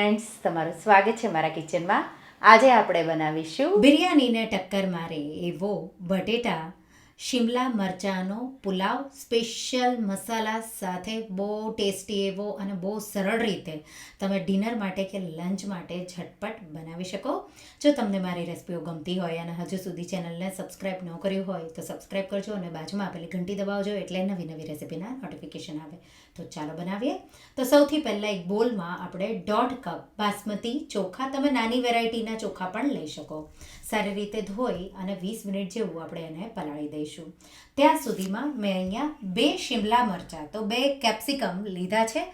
Friends તમારું સ્વાગત છે મારા કિચનમાં આજે આપણે બનાવીશું બિરયાનીને ટક્કર મારે એવો બટેટા, શિમલા મરચાંનો પુલાવ સ્પેશિયલ મસાલા સાથે બહુ ટેસ્ટી એવો અને બહુ સરળ રીતે તમે ડિનર માટે કે લંચ માટે ઝટપટ બનાવી શકો. જો તમને મારી રેસિપીઓ ગમતી હોય અને હજુ સુધી ચેનલને સબસ્ક્રાઈબ ન કર્યું હોય તો સબસ્ક્રાઈબ કરજો અને બાજુમાં આપેલી ઘંટી દબાવજો એટલે નવી નવી રેસિપીના નોટિફિકેશન આવે. તો ચાલો બનાવીએ. તો સૌથી પહેલાં એક બોલમાં આપણે દોઢ કપ બાસમતી ચોખા, તમે નાની વેરાયટીના ચોખા પણ લઈ શકો. સારી રીતે ધોઈ અને વીસ મિનિટ જેવું આપણે એને પલાળી દઈશું. ત્યાં સુધીમાં મેં અહીંયા બે શિમલા મરચાં, તો બે કેપ્સિકમ લીધા છે.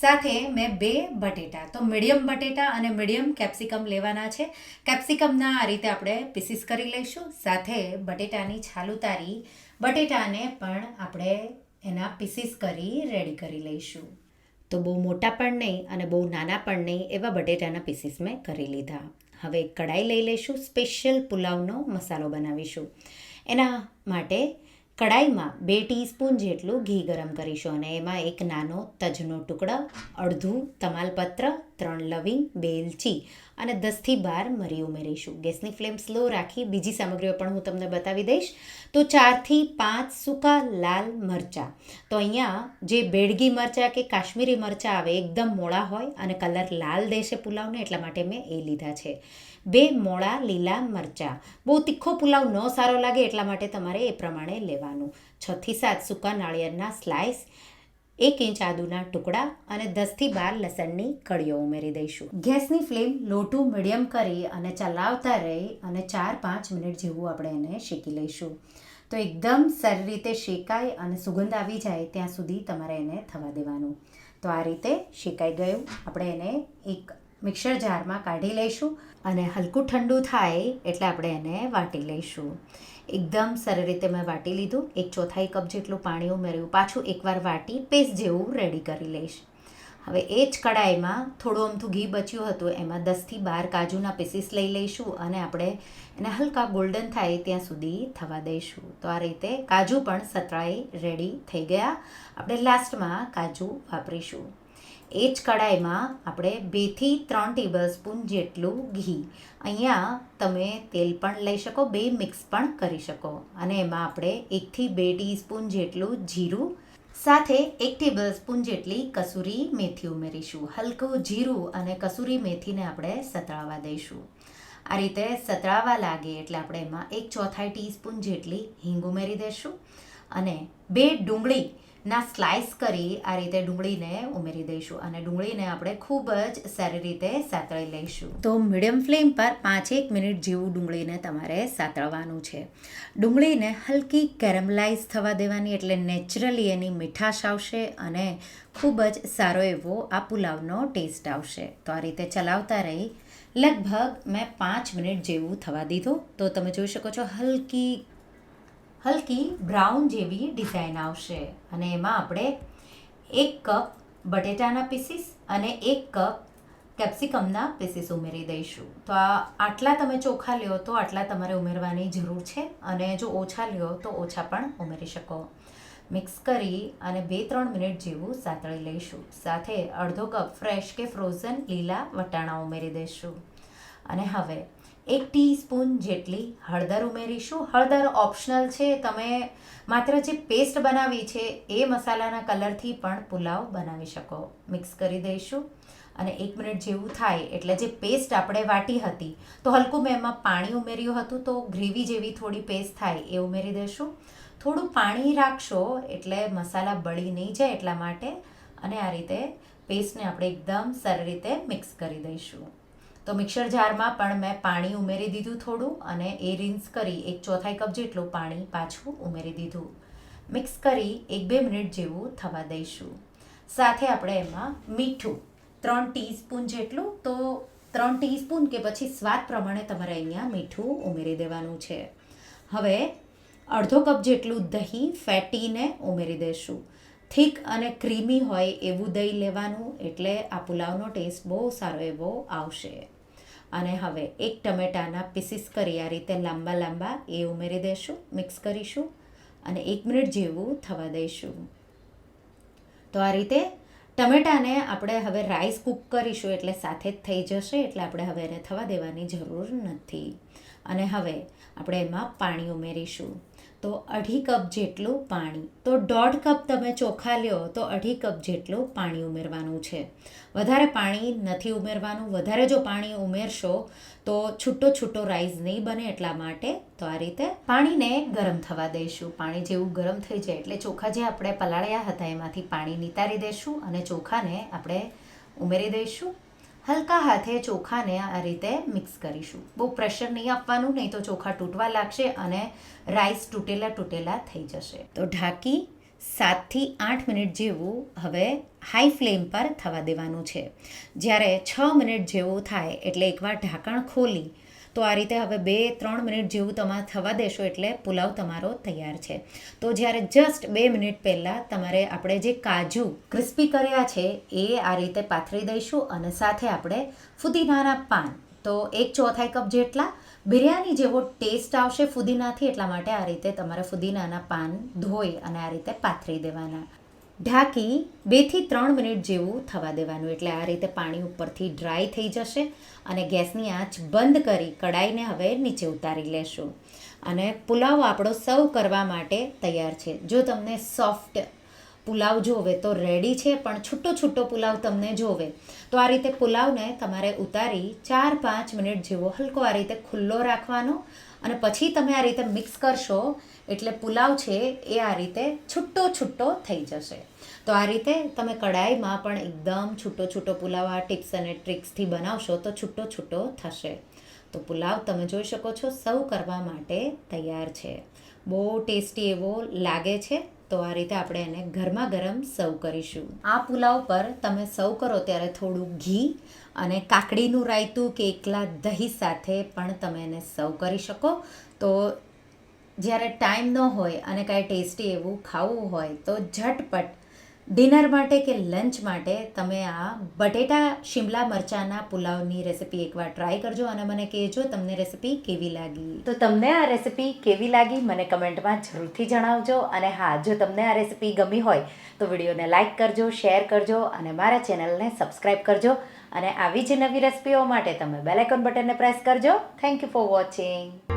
સાથે મેં બે બટેટા, તો મીડિયમ બટેટા અને મીડિયમ કેપ્સિકમ લેવાના છે. કેપ્સિકમના આ રીતે આપણે પીસીસ કરી લઈશું. સાથે બટેટાની છાલ ઉતારી, બટેટાને પણ આપણે એના પીસીસ કરી રેડી કરી લઈશું. તો બહુ મોટા પણ નહીં અને બહુ નાના પણ નહીં એવા બટેટાના પીસીસ મેં કરી લીધા. હવે કડાઈ લઈ લઈશું સ્પેશિયલ પુલાવનો મસાલો બનાવીશું. એના માટે કડાઈમાં બે ટીસ્પૂન જેટલું ઘી ગરમ કરીશું અને એમાં એક નાનો તજનો ટુકડો, અડધું તમાલપત્ર ત્રણ લવિંગ, બે એલચી અને દસથી બાર મરી ઉમેરીશું. ગેસની ફ્લેમ સ્લો રાખી બીજી સામગ્રીઓ પણ હું તમને બતાવી દઈશ. તો ચારથી પાંચ સૂકા લાલ મરચાં. તો અહીંયા જે બેડગી મરચાં કે કાશ્મીરી મરચાં આવે, એકદમ મોળા હોય અને કલર લાલ દેશે પુલાવને, એટલા માટે મેં એ લીધા છે. બે મોળા લીલા મરચાં. બહુ તીખો પુલાવ ન સારો લાગે, એટલા માટે તમારે એ પ્રમાણે લેવાનું. છથી સાત સૂકા નાળિયેરના સ્લાઇસ એક ઇંચ આદુના ટુકડા અને દસથી બાર લસણની કળીઓ ઉમેરી દઈશું. ગેસની ફ્લેમ લોટું મીડિયમ કરી અને ચલાવતા રહી અને ચાર પાંચ મિનિટ જેવું આપણે એને શેકી લઈશું. તો એકદમ સારી રીતે શેકાય અને સુગંધ આવી જાય ત્યાં સુધી તમારે એને થવા દેવાનું. તો આ રીતે શેકાઈ ગયું. આપણે એને એક મિક્સર જારમાં કાઢી લઈશું અને હલકું ઠંડુ થાય એટલે આપણે એને વાટી લઈશું. એકદમ સરળ રીતે મેં વાટી લીધું. એક ચોથાઈ કપ જેટલું પાણી ઉમેર્યું. પાછું એકવાર વાટી પેસ્ટ જેવું રેડી કરી લઈશ. હવે એ જ કડાઈમાં થોડું અમથું ઘી બચ્યું હતું, એમાં દસથી બાર કાજુના પીસીસ લઈ લઈશું અને આપણે એને હલકા ગોલ્ડન થાય ત્યાં સુધી થવા દઈશું. તો આ રીતે કાજુ પણ સતળાઈ રેડી થઈ ગયા. આપણે લાસ્ટમાં કાજુ વાપરીશું. એ જ કડાઈમાં આપણે બેથી ત્રણ ટેબલ સ્પૂન જેટલું ઘી. અહીંયા તમે તેલ પણ લઈ શકો, બે મિક્સ પણ કરી શકો. અને એમાં આપણે એકથી બે ટીસ્પૂન જેટલું જીરું, સાથે એક ટેબલ સ્પૂન જેટલી કસૂરી મેથી ઉમેરીશું. હલકું જીરું અને કસૂરી મેથીને આપણે સતળાવા દઈશું. આ રીતે સતળાવા લાગે એટલે આપણે એમાં એક ચોથાઈ ટીસ્પૂન જેટલી હિંગ ઉમેરી દઈશું. અને બે ડુંગળી ના સ્લાઇસ કરી આ રીતે ડુંગળીને ઉમેરી દઈશું અને ડુંગળીને આપણે ખૂબ જ સારી રીતે સાતળી લઈશું. તો મીડિયમ ફ્લેમ પર પાંચેક મિનિટ જેવું ડુંગળીને તમારે સાતળવાનું છે. ડુંગળીને હલકી કેરેમલાઇઝ થવા દેવાની એટલે નેચરલી એની મીઠાશ આવશે અને ખૂબ જ સારો એવો આ પુલાવનો ટેસ્ટ આવશે. તો આ રીતે ચલાવતા રહી. લગભગ મેં પાંચ મિનિટ જેવું થવા દીધું. તો તમે જોઈ શકો છો હલકી હલકી બ્રાઉન જેવી ડિઝાઇન આવશે. અને એમાં આપણે એક કપ બટેટાના પીસીસ અને એક કપ કેપ્સિકમના પીસીસ ઉમેરી દઈશું. તો આ આટલા તમે ચોખા લ્યો તો આટલા તમારે ઉમેરવાની જરૂર છે અને જો ઓછા લ્યો તો ઓછા પણ ઉમેરી શકો. મિક્સ કરી અને બે ત્રણ મિનિટ જેવું સાતળી લઈશું. સાથે અડધો કપ ફ્રેશ કે ફ્રોઝન લીલા વટાણા ઉમેરી દઈશું. અને હવે એક ટીસ્પૂન જેટલી હળદર ઉમેરીશું. હળદર ઓપ્શનલ છે. તમે માત્ર જે પેસ્ટ બનાવી છે એ મસાલાના કલરથી પણ પુલાવ બનાવી શકો. મિક્સ કરી દઈશું. અને એક મિનિટ જેવું થાય એટલે જે પેસ્ટ આપણે વાટી હતી, તો હલકું મેં એમાં પાણી ઉમેર્યું હતું, તો ગ્રેવી જેવી થોડી પેસ્ટ થાય એ ઉમેરી દઈશું. થોડું પાણી રાખશો એટલે મસાલા બળી નહીં જાય એટલા માટે. અને આ રીતે પેસ્ટને આપણે એકદમ સારી રીતે મિક્સ કરી દઈશું. તો મિક્સર જારમાં પણ મેં પાણી ઉમેરી દીધું થોડું અને એ રિન્સ કરી એક ચોથાઈ કપ જેટલું પાણી પાછું ઉમેરી દીધું. મિક્સ કરી એક બે મિનિટ જેવું થવા દઈશું. સાથે આપણે એમાં મીઠું ત્રણ ટીસ્પૂન જેટલું તો ત્રણ ટીસ્પૂન કે પછી સ્વાદ પ્રમાણે તમારે અહીંયા મીઠું ઉમેરી દેવાનું છે. હવે અડધો કપ જેટલું દહીં ફેટીને ઉમેરી દઈશું થીક અને ક્રીમી હોય એવું દહીં લેવાનું એટલે આ પુલાવનો ટેસ્ટ બહુ સારો એવો આવશે. અને હવે એક ટમેટાના પીસીસ કરી આ રીતે લાંબા લાંબા એ ઉમેરી દઈશું મિક્સ કરીશું અને એક મિનિટ જેવું થવા દઈશું. તો આ રીતે ટમેટાને આપણે હવે રાઈસ કૂક કરીશું એટલે સાથે જ થઈ જશે, એટલે આપણે હવે એને થવા દેવાની જરૂર નથી. અને હવે આપણે એમાં પાણી ઉમેરીશું. તો અઢી કપ જેટલું પાણી. તો દોઢ કપ તમે ચોખા લ્યો, તો અઢી કપ જેટલું પાણી ઉમેરવાનું છે. વધારે પાણી નથી ઉમેરવાનું. વધારે જો પાણી ઉમેરશો, તો છૂટો છૂટો રાઈસ નહીં બને એટલા માટે તો આ રીતે પાણીને ગરમ થવા દઈશું પાણી જેવું ગરમ થઈ જાય એટલે ચોખા જે આપણે પલાળ્યા હતા એમાંથી પાણી નિતારી દઈશું અને ચોખાને આપણે ઉમેરી દઈશું હલકા હાથે ચોખાને આ રીતે મિક્સ કરીશું. બહુ પ્રેશર નહીં આપવાનું, નહીં તો ચોખા તૂટવા લાગશે અને રાઈસ તૂટેલા તૂટેલા થઈ જશે. તો ઢાંકી સાતથી આઠ મિનિટ જેવું હવે હાઈ ફ્લેમ પર થવા દેવાનું છે. જ્યારે છ મિનિટ જેવું થાય, એટલે એકવાર ઢાંકણ ખોલી તો આ રીતે હવે બે, ત્રણ મિનિટ જેવું તમારે થવા દેશો એટલે પુલાવ તમારો તૈયાર છે. તો જ્યારે જસ્ટ બે મિનિટ પહેલાં તમારે આપણે જે કાજુ ક્રિસ્પી કર્યા છે, એ આ રીતે પાથરી દઈશું અને સાથે આપણે ફુદીનાના પાન. તો એક ચોથાઈ કપ જેટલા બિરયાની જેવો ટેસ્ટ આવશે ફુદીનાથી, એટલા માટે આ રીતે તમારે ફુદીનાના પાન ધોઈ અને આ રીતે પાથરી દેવાના. ઢાંકી બેથી ત્રણ મિનિટ જેવું થવા દેવાનું. એટલે આ રીતે પાણી ઉપરથી ડ્રાય થઈ જશે અને ગેસની આંચ બંધ કરી કડાઈને હવે નીચે ઉતારી લેશું. અને પુલાવ આપણો સર્વ કરવા માટે તૈયાર છે. જો તમને સોફ્ટ પુલાવ જોવે તો રેડી છે, પણ છૂટો છૂટો પુલાવ તમને જોવે તો આ રીતે પુલાવને તમારે ઉતારી ચાર પાંચ મિનિટ જેવો હલકો આ રીતે ખુલ્લો રાખવાનો અને પછી તમે આ રીતે મિક્સ કરશો એટલે પુલાવ છે એ આ રીતે છૂટો છૂટો થઈ જશે. તો આ રીતે તમે કડાઈમાં પણ એકદમ છૂટો છૂટો પુલાવ આ ટિપ્સ અને ટ્રિક્સથી બનાવશો તો છૂટો છૂટો થશે. તો પુલાવ તમે જોઈ શકો છો સૌ કરવા માટે તૈયાર છે. બહુ ટેસ્ટી એવો લાગે છે. તો આ રીતે આપણે એને ગરમા ગરમ સર્વ કરીશું. આ પુલાવ પર તમે સર્વ કરો ત્યારે થોડું ઘી અને કાકડીનું રાયતું કે એકલા દહીં સાથે પણ તમે એને સર્વ કરી શકો. તો જ્યારે ટાઈમ ન હોય અને કાંઈ ટેસ્ટી એવું ખાવું હોય તો ઝટપટ ડિનર માટે કે લંચ માટે તમે આ બટેટા શિમલા મરચાંના પુલાવની રેસિપી એકવાર ટ્રાય કરજો અને મને કહેજો તમને રેસિપી કેવી લાગી. તો તમને આ રેસિપી કેવી લાગી મને કમેન્ટમાં જરૂરથી જણાવજો અને હા, જો તમને આ રેસિપી ગમી હોય તો વિડીયોને લાઇક કરજો, શેર કરજો અને મારા ચેનલને સબસ્ક્રાઈબ કરજો અને આવી જ નવી રેસિપીઓ માટે તમે બેલ આઇકોન બટનને પ્રેસ કરજો. Thank you for watching.